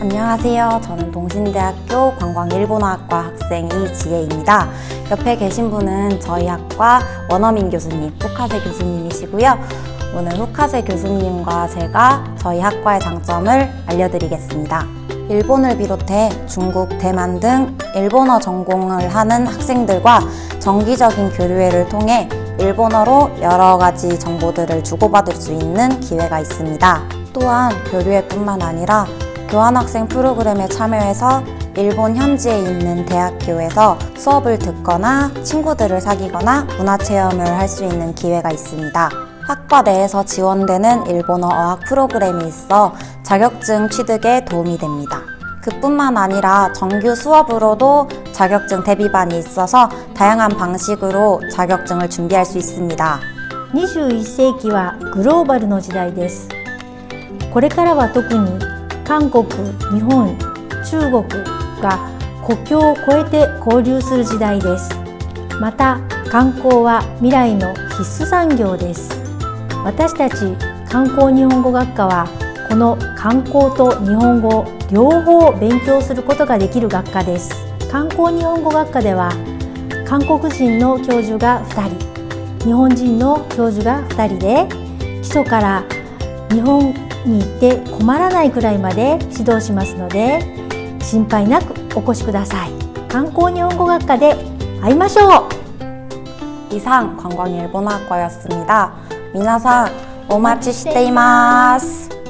안녕하세요. 저는 동신대학교 관광일본어학과 학생 이지혜입니다. 옆에 계신 분은 저희 학과 원어민 교수님, 후카세 교수님이시고요. 오늘 후카세 교수님과 제가 저희 학과의 장점을 알려드리겠습니다. 일본을 비롯해 중국, 대만 등 일본어 전공을 하는 학생들과 정기적인 교류회를 통해 일본어로 여러 가지 정보들을 주고받을 수 있는 기회가 있습니다. 또한 교류회뿐만 아니라 교환학생 프로그램에 참여해서 일본 현지에 있는 대학교에서 수업을 듣거나 친구들을 사귀거나 문화체험을 할 수 있는 기회가 있습니다. 학과 내에서 지원되는 일본어 어학 프로그램이 있어 자격증 취득에 도움이 됩니다. 그뿐만 아니라 정규 수업으로도 자격증 대비반이 있어서 다양한 방식으로 자격증을 준비할 수 있습니다. 21世紀はグローバルの時代ですこれからは特に 韓国日本中国が国境を越えて交流する時代です。また観光は未来の必須産業です。私たち観光日本語学科はこの観光と日本語両方勉強することができる学科です。観光日本語学科では韓国人の教授が2人日本人の教授が2人で基礎から日本に行って困らないくらいまで指導しますので心配なくお越しください観光日本語学科で会いましょう 이상 관광일본어학과였습니다. 미나상 오마치 시테이마스.